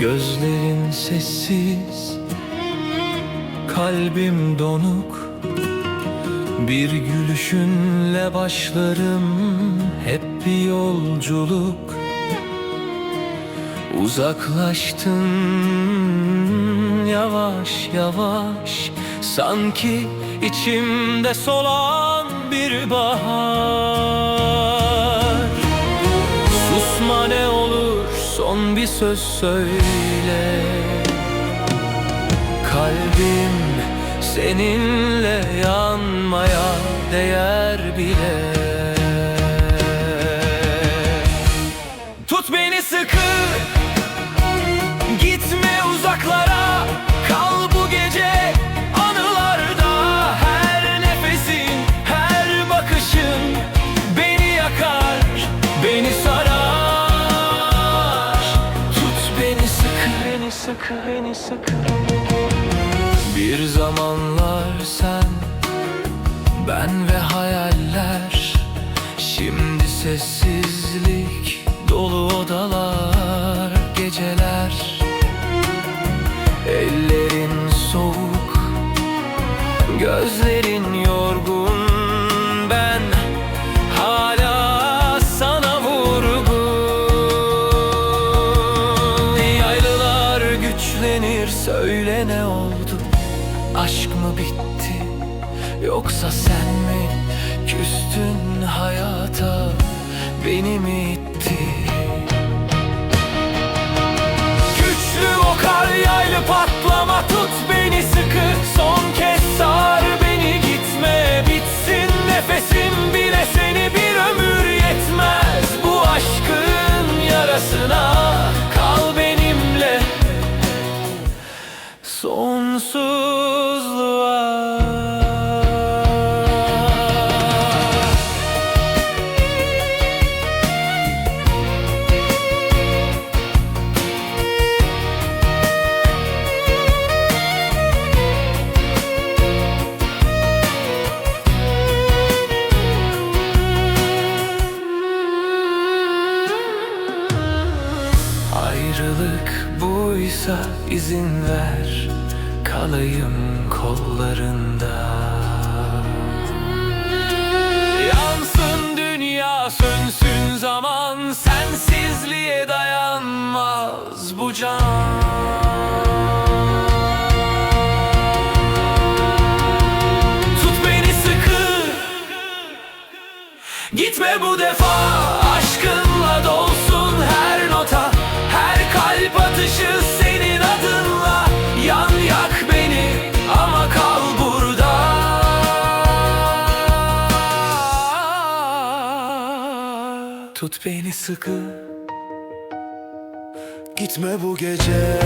Gözlerin sessiz Kalbim donuk. Bir gülüşünle başlarım Hep bir yolculuk. Uzaklaştın yavaş yavaş. Sanki içimde solan bir bahar Susma ne olur son bir söz söyle. Kalbim seninle yanmaya değer bile. Tut beni sıkı sıkı, beni sıkı Bir zamanlar sen Ben ve hayaller. Şimdi sessizlik dolu odalar geceler. Ellerin soğuk Gözlerin yorgun söyle ne oldu? Aşk mı bitti? Yoksa sen mi küstün hayata? Beni mi itti? Güçlü vokal yaylı patlama Tut beni sıkı Ayrılık buysa izin ver Kalayım kollarında. Yansın dünya sönsün zaman Sensizliğe dayanmaz bu can. Gitme bu defa Tut beni sıkı. Gitme bu gece